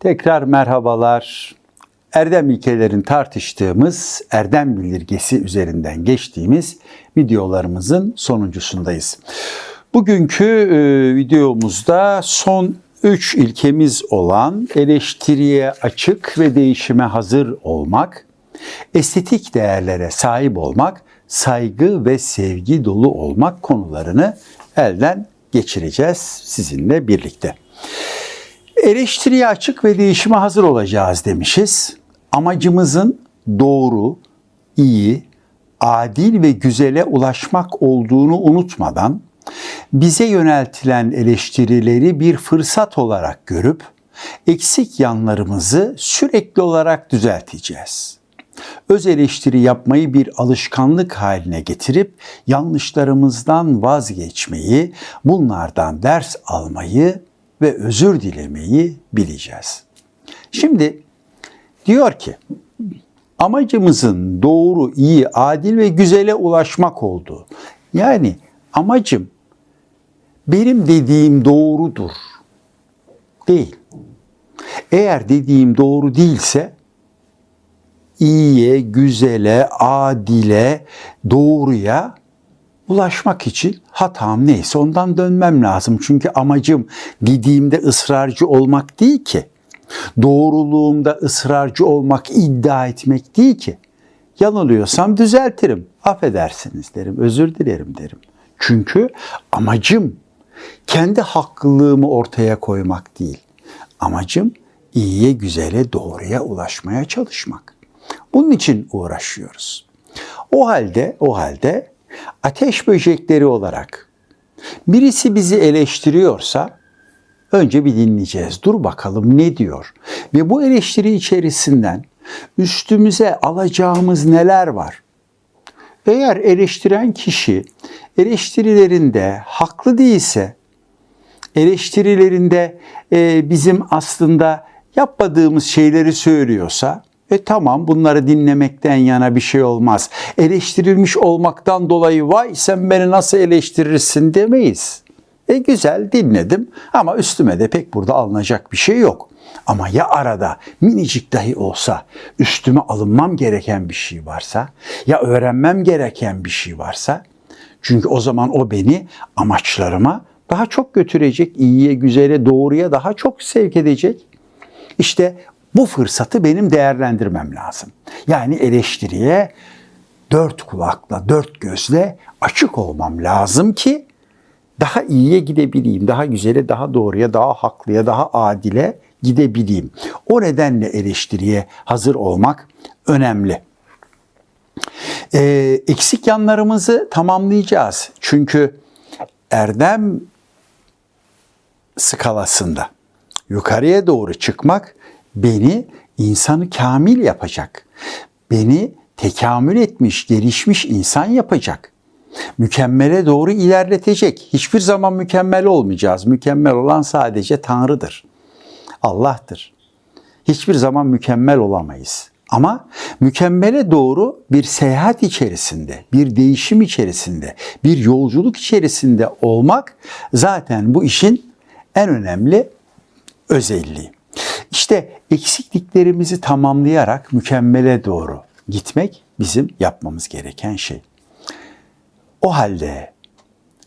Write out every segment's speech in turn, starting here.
Tekrar merhabalar. Erdem ilkelerin tartıştığımız erdem bildirgesi üzerinden geçtiğimiz videolarımızın sonuncusundayız. Bugünkü e, videomuzda son 3 ilkemiz olan eleştiriye açık ve değişime hazır olmak, estetik değerlere sahip olmak, saygı ve sevgi dolu olmak konularını elden geçireceğiz sizinle birlikte. Eleştiriye açık ve değişime hazır olacağız demişiz. Amacımızın doğru, iyi, adil ve güzele ulaşmak olduğunu unutmadan bize yöneltilen eleştirileri bir fırsat olarak görüp eksik yanlarımızı sürekli olarak düzelteceğiz. Öz eleştiri yapmayı bir alışkanlık haline getirip yanlışlarımızdan vazgeçmeyi, bunlardan ders almayı ve özür dilemeyi bileceğiz. Şimdi diyor ki amacımızın doğru, iyi, adil ve güzele ulaşmak olduğu. Yani amacım benim dediğim doğrudur. Değil. Eğer dediğim doğru değilse iyiye, güzele, adile, doğruya ulaşmak için hatam neyse ondan dönmem lazım. Çünkü amacım dediğimde ısrarcı olmak değil ki. Doğruluğumda ısrarcı olmak, iddia etmek değil ki. Yanılıyorsam düzeltirim. Affedersiniz derim, özür dilerim derim. Çünkü amacım kendi haklılığımı ortaya koymak değil. Amacım iyiye, güzele, doğruya ulaşmaya çalışmak. Bunun için uğraşıyoruz. O halde, o halde ateş böcekleri olarak birisi bizi eleştiriyorsa önce bir dinleyeceğiz. Dur bakalım ne diyor? Ve bu eleştiri içerisinden üstümüze alacağımız neler var? Eğer eleştiren kişi eleştirilerinde haklı değilse, eleştirilerinde e, bizim aslında yapmadığımız şeyleri söylüyorsa, e tamam bunları dinlemekten yana bir şey olmaz. Eleştirilmiş olmaktan dolayı vay sen beni nasıl eleştirirsin demeyiz. E güzel dinledim ama üstüme de pek burada alınacak bir şey yok. Ama ya arada minicik dahi olsa üstüme alınmam gereken bir şey varsa ya öğrenmem gereken bir şey varsa çünkü o zaman o beni amaçlarıma daha çok götürecek, iyiye, güzele, doğruya daha çok sevk edecek. İşte bu fırsatı benim değerlendirmem lazım. Yani eleştiriye dört kulakla, dört gözle açık olmam lazım ki daha iyiye gidebileyim, daha güzele, daha doğruya, daha haklıya, daha adile gidebileyim. O nedenle eleştiriye hazır olmak önemli. Ee, eksik yanlarımızı tamamlayacağız. Çünkü erdem skalasında yukarıya doğru çıkmak beni insanı kamil yapacak. Beni tekamül etmiş, gelişmiş insan yapacak. Mükemmele doğru ilerletecek. Hiçbir zaman mükemmel olmayacağız. Mükemmel olan sadece Tanrı'dır. Allah'tır. Hiçbir zaman mükemmel olamayız. Ama mükemmele doğru bir seyahat içerisinde, bir değişim içerisinde, bir yolculuk içerisinde olmak zaten bu işin en önemli özelliği. İşte eksikliklerimizi tamamlayarak mükemmele doğru gitmek bizim yapmamız gereken şey. O halde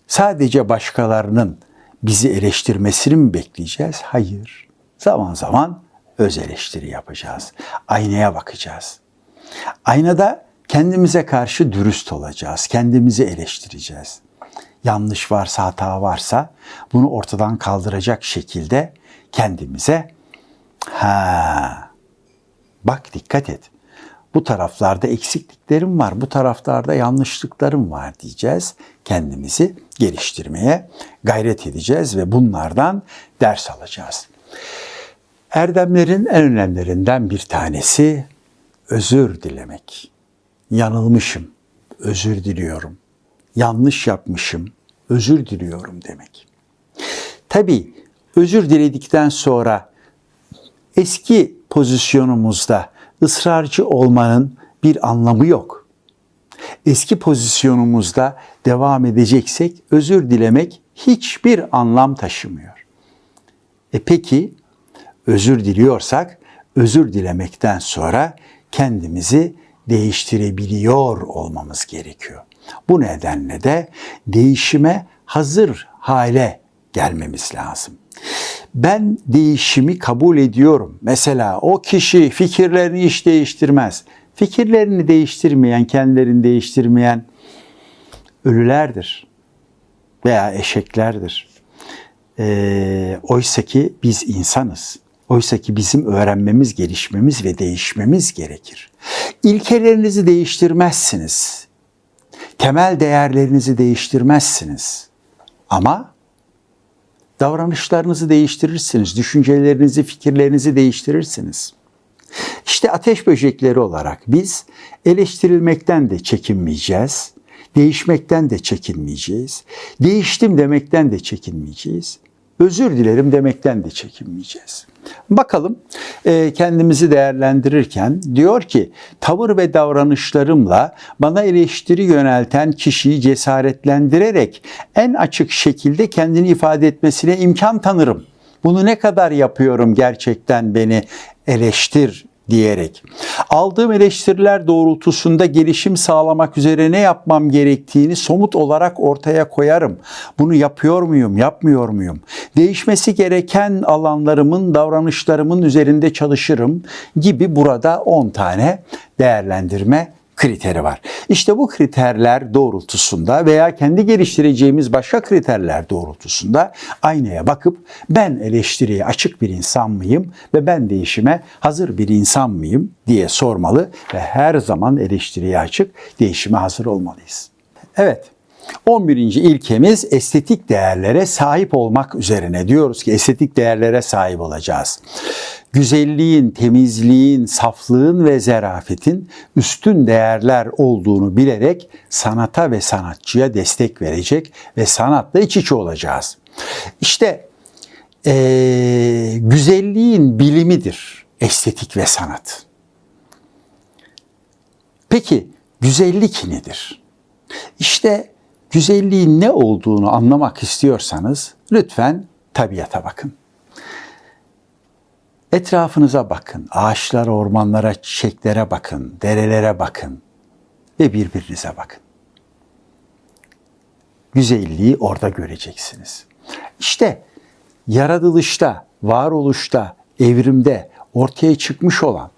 sadece başkalarının bizi eleştirmesini mi bekleyeceğiz? Hayır. Zaman zaman öz eleştiri yapacağız. Aynaya bakacağız. Aynada kendimize karşı dürüst olacağız. Kendimizi eleştireceğiz. Yanlış varsa, hata varsa bunu ortadan kaldıracak şekilde kendimize ha bak dikkat et. Bu taraflarda eksikliklerim var, bu taraflarda yanlışlıklarım var diyeceğiz. Kendimizi geliştirmeye gayret edeceğiz ve bunlardan ders alacağız. Erdemlerin en önemlilerinden bir tanesi özür dilemek. Yanılmışım, özür diliyorum. Yanlış yapmışım, özür diliyorum demek. Tabii özür diledikten sonra eski pozisyonumuzda ısrarcı olmanın bir anlamı yok. Eski pozisyonumuzda devam edeceksek özür dilemek hiçbir anlam taşımıyor. E peki özür diliyorsak özür dilemekten sonra kendimizi değiştirebiliyor olmamız gerekiyor. Bu nedenle de değişime hazır hale gelmemiz lazım. Ben değişimi kabul ediyorum. Mesela o kişi fikirlerini hiç değiştirmez. Fikirlerini değiştirmeyen, kendilerini değiştirmeyen ölülerdir veya eşeklerdir. E, oysa ki biz insanız. Oysa ki bizim öğrenmemiz, gelişmemiz ve değişmemiz gerekir. İlkelerinizi değiştirmezsiniz. Temel değerlerinizi değiştirmezsiniz. Ama davranışlarınızı değiştirirsiniz, düşüncelerinizi, fikirlerinizi değiştirirsiniz. İşte ateş böcekleri olarak biz eleştirilmekten de çekinmeyeceğiz, değişmekten de çekinmeyeceğiz, değiştim demekten de çekinmeyeceğiz, özür dilerim demekten de çekinmeyeceğiz. Bakalım e, kendimizi değerlendirirken diyor ki tavır ve davranışlarımla bana eleştiri yönelten kişiyi cesaretlendirerek en açık şekilde kendini ifade etmesine imkan tanırım. Bunu ne kadar yapıyorum gerçekten beni eleştir diyerek. Aldığım eleştiriler doğrultusunda gelişim sağlamak üzere ne yapmam gerektiğini somut olarak ortaya koyarım. Bunu yapıyor muyum, yapmıyor muyum? Değişmesi gereken alanlarımın, davranışlarımın üzerinde çalışırım gibi burada 10 tane değerlendirme kriteri var. İşte bu kriterler doğrultusunda veya kendi geliştireceğimiz başka kriterler doğrultusunda aynaya bakıp ben eleştiriye açık bir insan mıyım ve ben değişime hazır bir insan mıyım diye sormalı ve her zaman eleştiriye açık, değişime hazır olmalıyız. Evet, 11. ilkemiz estetik değerlere sahip olmak üzerine. Diyoruz ki estetik değerlere sahip olacağız. Güzelliğin, temizliğin, saflığın ve zerafetin üstün değerler olduğunu bilerek sanata ve sanatçıya destek verecek ve sanatla iç içe olacağız. İşte ee, güzelliğin bilimidir estetik ve sanat. Peki güzellik nedir? İşte güzelliğin ne olduğunu anlamak istiyorsanız lütfen tabiata bakın. Etrafınıza bakın, ağaçlara, ormanlara, çiçeklere bakın, derelere bakın ve birbirinize bakın. Güzelliği orada göreceksiniz. İşte yaratılışta, varoluşta, evrimde ortaya çıkmış olan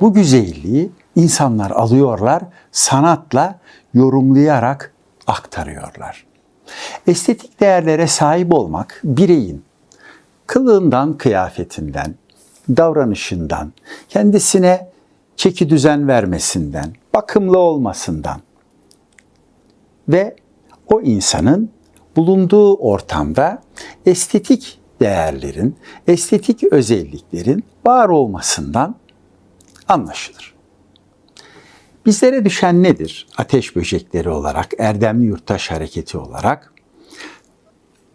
bu güzelliği insanlar alıyorlar, sanatla yorumlayarak aktarıyorlar. Estetik değerlere sahip olmak bireyin kılığından, kıyafetinden, davranışından, kendisine çeki düzen vermesinden, bakımlı olmasından ve o insanın bulunduğu ortamda estetik değerlerin, estetik özelliklerin var olmasından anlaşılır. Bizlere düşen nedir? Ateş böcekleri olarak, erdemli yurttaş hareketi olarak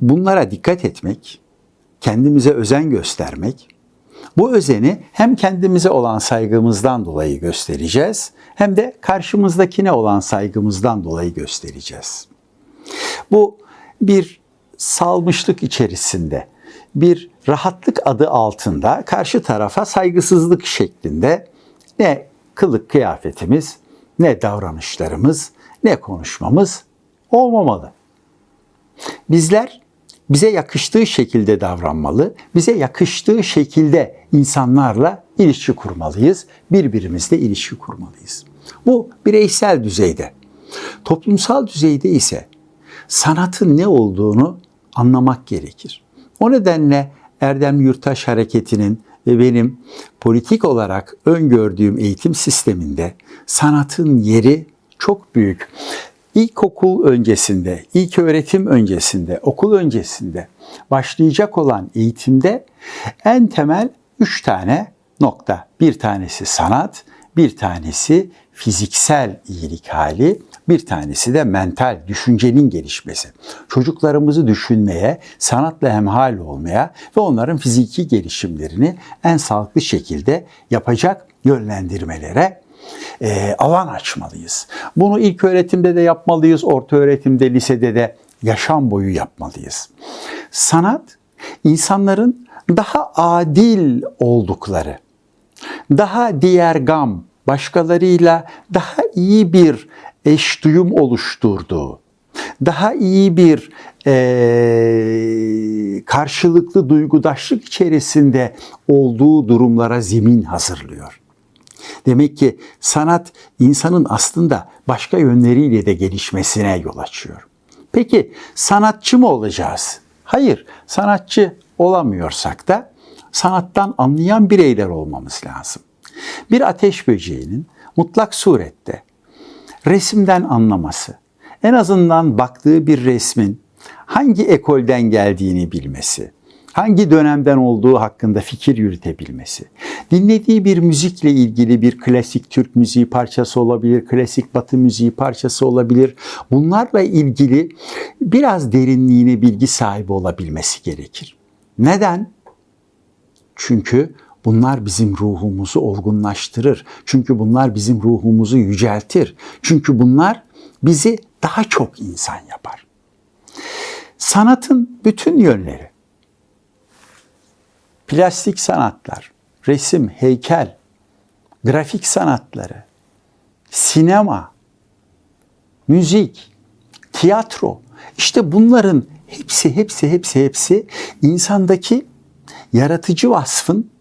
bunlara dikkat etmek, kendimize özen göstermek, bu özeni hem kendimize olan saygımızdan dolayı göstereceğiz, hem de karşımızdakine olan saygımızdan dolayı göstereceğiz. Bu bir salmışlık içerisinde, bir rahatlık adı altında karşı tarafa saygısızlık şeklinde ne kılık kıyafetimiz, ne davranışlarımız, ne konuşmamız olmamalı. Bizler bize yakıştığı şekilde davranmalı, bize yakıştığı şekilde insanlarla ilişki kurmalıyız, birbirimizle ilişki kurmalıyız. Bu bireysel düzeyde. Toplumsal düzeyde ise sanatın ne olduğunu anlamak gerekir. O nedenle Erdem Yurttaş Hareketi'nin ve benim politik olarak öngördüğüm eğitim sisteminde sanatın yeri çok büyük. İlkokul öncesinde, ilk öğretim öncesinde, okul öncesinde başlayacak olan eğitimde en temel üç tane nokta. Bir tanesi sanat, bir tanesi fiziksel iyilik hali, bir tanesi de mental, düşüncenin gelişmesi. Çocuklarımızı düşünmeye, sanatla hemhal olmaya ve onların fiziki gelişimlerini en sağlıklı şekilde yapacak yönlendirmelere e, alan açmalıyız. Bunu ilk öğretimde de yapmalıyız, orta öğretimde, lisede de yaşam boyu yapmalıyız. Sanat insanların daha adil oldukları, daha diğer gam, başkalarıyla daha iyi bir eş duyum oluşturduğu, daha iyi bir eee, karşılıklı duygudaşlık içerisinde olduğu durumlara zemin hazırlıyor. Demek ki sanat insanın aslında başka yönleriyle de gelişmesine yol açıyor. Peki sanatçı mı olacağız? Hayır, sanatçı olamıyorsak da sanattan anlayan bireyler olmamız lazım. Bir ateş böceğinin mutlak surette resimden anlaması, en azından baktığı bir resmin hangi ekolden geldiğini bilmesi, hangi dönemden olduğu hakkında fikir yürütebilmesi, dinlediği bir müzikle ilgili bir klasik Türk müziği parçası olabilir, klasik Batı müziği parçası olabilir. Bunlarla ilgili biraz derinliğine bilgi sahibi olabilmesi gerekir. Neden? Çünkü bunlar bizim ruhumuzu olgunlaştırır. Çünkü bunlar bizim ruhumuzu yüceltir. Çünkü bunlar bizi daha çok insan yapar. Sanatın bütün yönleri, plastik sanatlar, resim, heykel, grafik sanatları, sinema, müzik, tiyatro, işte bunların hepsi, hepsi, hepsi, hepsi insandaki yaratıcı vasfın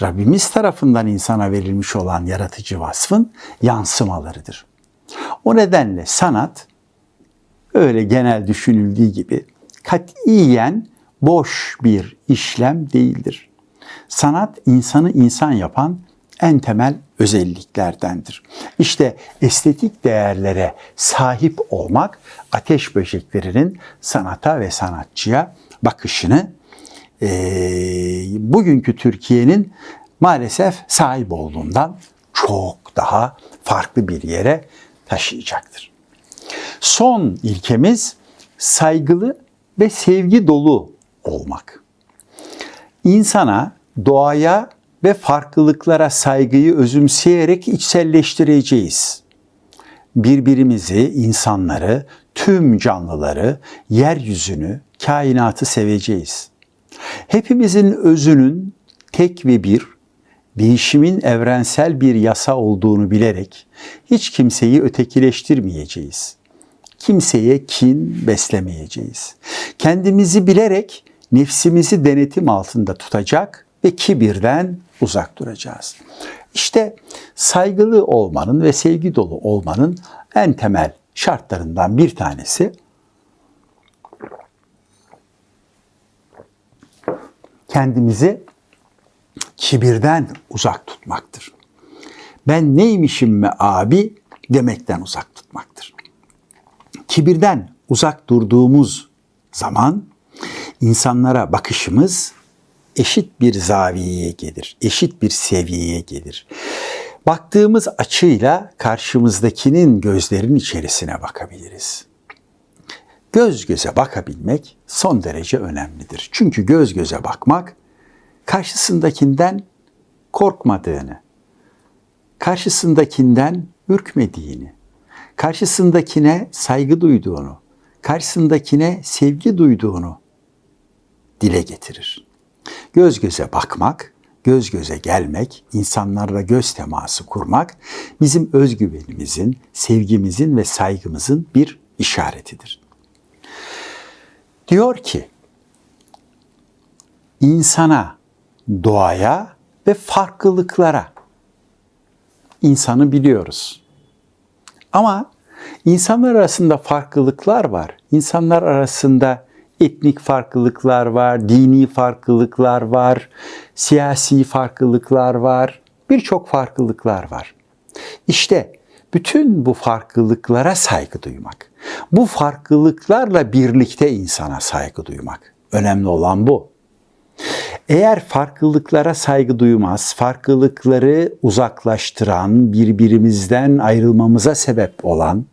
Rabbimiz tarafından insana verilmiş olan yaratıcı vasfın yansımalarıdır. O nedenle sanat öyle genel düşünüldüğü gibi katiyen boş bir işlem değildir. Sanat insanı insan yapan en temel özelliklerdendir. İşte estetik değerlere sahip olmak ateş böceklerinin sanata ve sanatçıya bakışını e, bugünkü Türkiye'nin maalesef sahip olduğundan çok daha farklı bir yere taşıyacaktır. Son ilkemiz saygılı ve sevgi dolu olmak. İnsana, doğaya ve farklılıklara saygıyı özümseyerek içselleştireceğiz. Birbirimizi, insanları, tüm canlıları, yeryüzünü, kainatı seveceğiz. Hepimizin özünün tek ve bir, değişimin evrensel bir yasa olduğunu bilerek hiç kimseyi ötekileştirmeyeceğiz. Kimseye kin beslemeyeceğiz. Kendimizi bilerek nefsimizi denetim altında tutacak ve kibirden uzak duracağız. İşte saygılı olmanın ve sevgi dolu olmanın en temel şartlarından bir tanesi kendimizi kibirden uzak tutmaktır. Ben neymişim mi abi demekten uzak tutmaktır. Kibirden uzak durduğumuz zaman insanlara bakışımız eşit bir zaviyeye gelir, eşit bir seviyeye gelir. Baktığımız açıyla karşımızdakinin gözlerinin içerisine bakabiliriz. Göz göze bakabilmek son derece önemlidir. Çünkü göz göze bakmak karşısındakinden korkmadığını, karşısındakinden ürkmediğini, karşısındakine saygı duyduğunu, karşısındakine sevgi duyduğunu dile getirir. Göz göze bakmak, göz göze gelmek, insanlarla göz teması kurmak bizim özgüvenimizin, sevgimizin ve saygımızın bir işaretidir. Diyor ki, insana, doğaya ve farklılıklara insanı biliyoruz. Ama insanlar arasında farklılıklar var. İnsanlar arasında etnik farklılıklar var, dini farklılıklar var, siyasi farklılıklar var, birçok farklılıklar var. İşte bütün bu farklılıklara saygı duymak, bu farklılıklarla birlikte insana saygı duymak. Önemli olan bu. Eğer farklılıklara saygı duymaz, farklılıkları uzaklaştıran, birbirimizden ayrılmamıza sebep olan,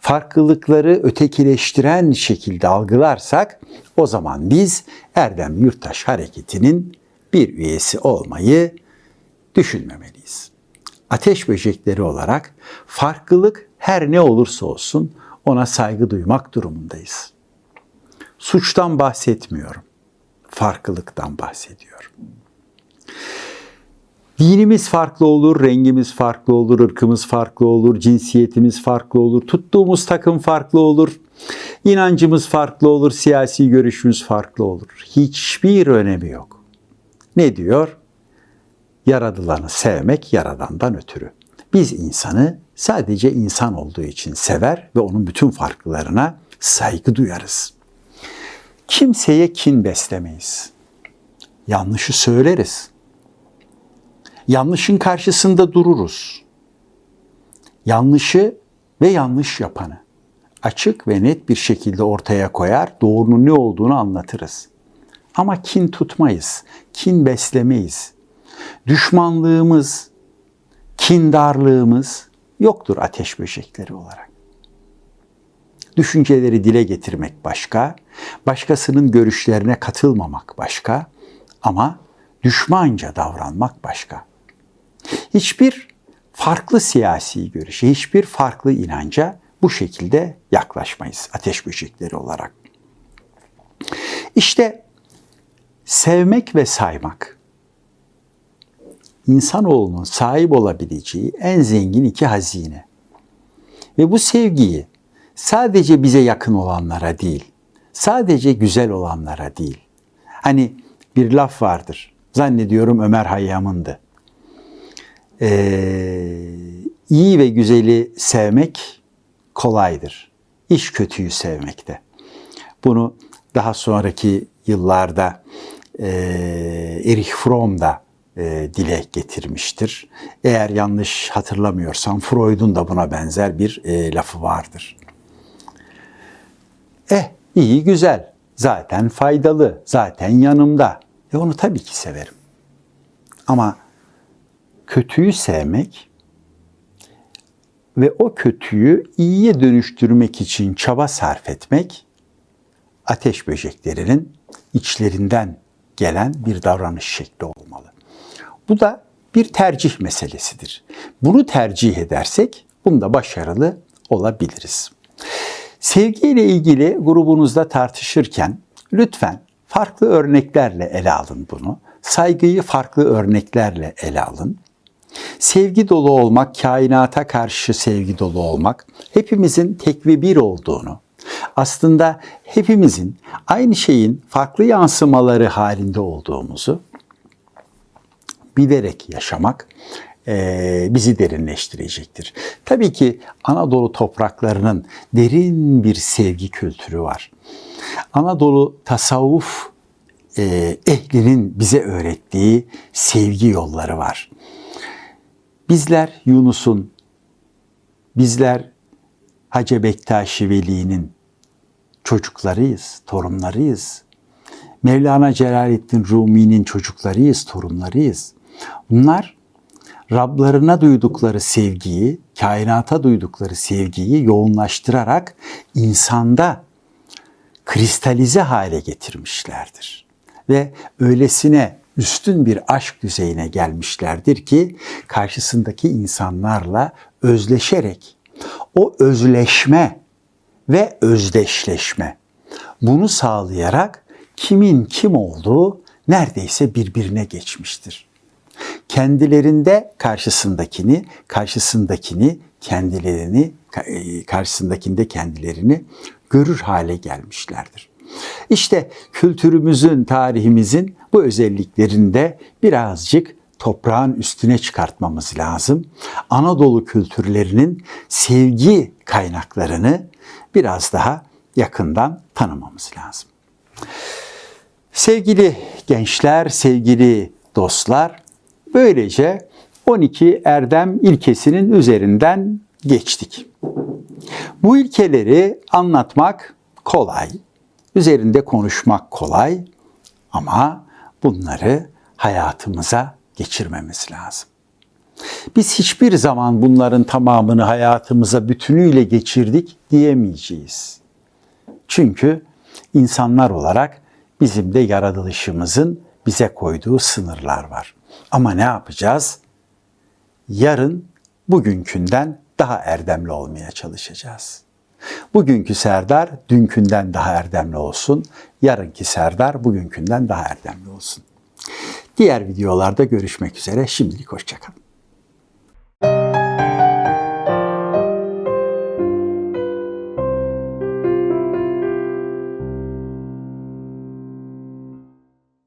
farklılıkları ötekileştiren şekilde algılarsak o zaman biz Erdem Yurttaş Hareketi'nin bir üyesi olmayı düşünmemeliyiz. Ateş böcekleri olarak farklılık her ne olursa olsun ona saygı duymak durumundayız. Suçtan bahsetmiyorum farklılıktan bahsediyor. Dinimiz farklı olur, rengimiz farklı olur, ırkımız farklı olur, cinsiyetimiz farklı olur, tuttuğumuz takım farklı olur, inancımız farklı olur, siyasi görüşümüz farklı olur. Hiçbir önemi yok. Ne diyor? Yaradılanı sevmek yaradandan ötürü. Biz insanı sadece insan olduğu için sever ve onun bütün farklılarına saygı duyarız. Kimseye kin beslemeyiz. Yanlışı söyleriz. Yanlışın karşısında dururuz. Yanlışı ve yanlış yapanı açık ve net bir şekilde ortaya koyar, doğrunun ne olduğunu anlatırız. Ama kin tutmayız, kin beslemeyiz. Düşmanlığımız, kindarlığımız yoktur ateş böcekleri olarak. Düşünceleri dile getirmek başka, başkasının görüşlerine katılmamak başka ama düşmanca davranmak başka. Hiçbir farklı siyasi görüşe, hiçbir farklı inanca bu şekilde yaklaşmayız ateş böcekleri olarak. İşte sevmek ve saymak insanoğlunun sahip olabileceği en zengin iki hazine. Ve bu sevgiyi sadece bize yakın olanlara değil, sadece güzel olanlara değil. Hani bir laf vardır. Zannediyorum Ömer Hayyam'ındı. Ee, iyi ve güzeli sevmek kolaydır. İş kötüyü sevmekte. Bunu daha sonraki yıllarda e, Erich Fromm da e, dile getirmiştir. Eğer yanlış hatırlamıyorsam Freud'un da buna benzer bir e, lafı vardır. Eh iyi güzel, zaten faydalı, zaten yanımda. E onu tabii ki severim. Ama kötüyü sevmek ve o kötüyü iyiye dönüştürmek için çaba sarf etmek ateş böceklerinin içlerinden gelen bir davranış şekli olmalı. Bu da bir tercih meselesidir. Bunu tercih edersek bunda başarılı olabiliriz. Sevgi ile ilgili grubunuzda tartışırken lütfen farklı örneklerle ele alın bunu. Saygıyı farklı örneklerle ele alın. Sevgi dolu olmak, kainata karşı sevgi dolu olmak, hepimizin tek ve bir olduğunu, aslında hepimizin aynı şeyin farklı yansımaları halinde olduğumuzu bilerek yaşamak e, bizi derinleştirecektir. Tabii ki Anadolu topraklarının derin bir sevgi kültürü var. Anadolu tasavvuf e, ehlinin bize öğrettiği sevgi yolları var. Bizler Yunus'un, bizler Hacı Bektaşi Veli'nin çocuklarıyız, torunlarıyız. Mevlana Celaleddin Rumi'nin çocuklarıyız, torunlarıyız. Bunlar Rablarına duydukları sevgiyi, kainata duydukları sevgiyi yoğunlaştırarak insanda kristalize hale getirmişlerdir. Ve öylesine üstün bir aşk düzeyine gelmişlerdir ki karşısındaki insanlarla özleşerek o özleşme ve özdeşleşme bunu sağlayarak kimin kim olduğu neredeyse birbirine geçmiştir. Kendilerinde karşısındakini, karşısındakini kendilerini, karşısındakinde kendilerini görür hale gelmişlerdir. İşte kültürümüzün, tarihimizin bu özelliklerinde birazcık toprağın üstüne çıkartmamız lazım. Anadolu kültürlerinin sevgi kaynaklarını biraz daha yakından tanımamız lazım. Sevgili gençler, sevgili dostlar, böylece 12 erdem ilkesinin üzerinden geçtik. Bu ilkeleri anlatmak kolay, üzerinde konuşmak kolay ama bunları hayatımıza geçirmemiz lazım. Biz hiçbir zaman bunların tamamını hayatımıza bütünüyle geçirdik diyemeyeceğiz. Çünkü insanlar olarak bizim de yaratılışımızın bize koyduğu sınırlar var. Ama ne yapacağız? Yarın bugünkünden daha erdemli olmaya çalışacağız. Bugünkü Serdar dünkünden daha erdemli olsun. Yarınki Serdar bugünkünden daha erdemli olsun. Diğer videolarda görüşmek üzere. Şimdilik hoşçakalın.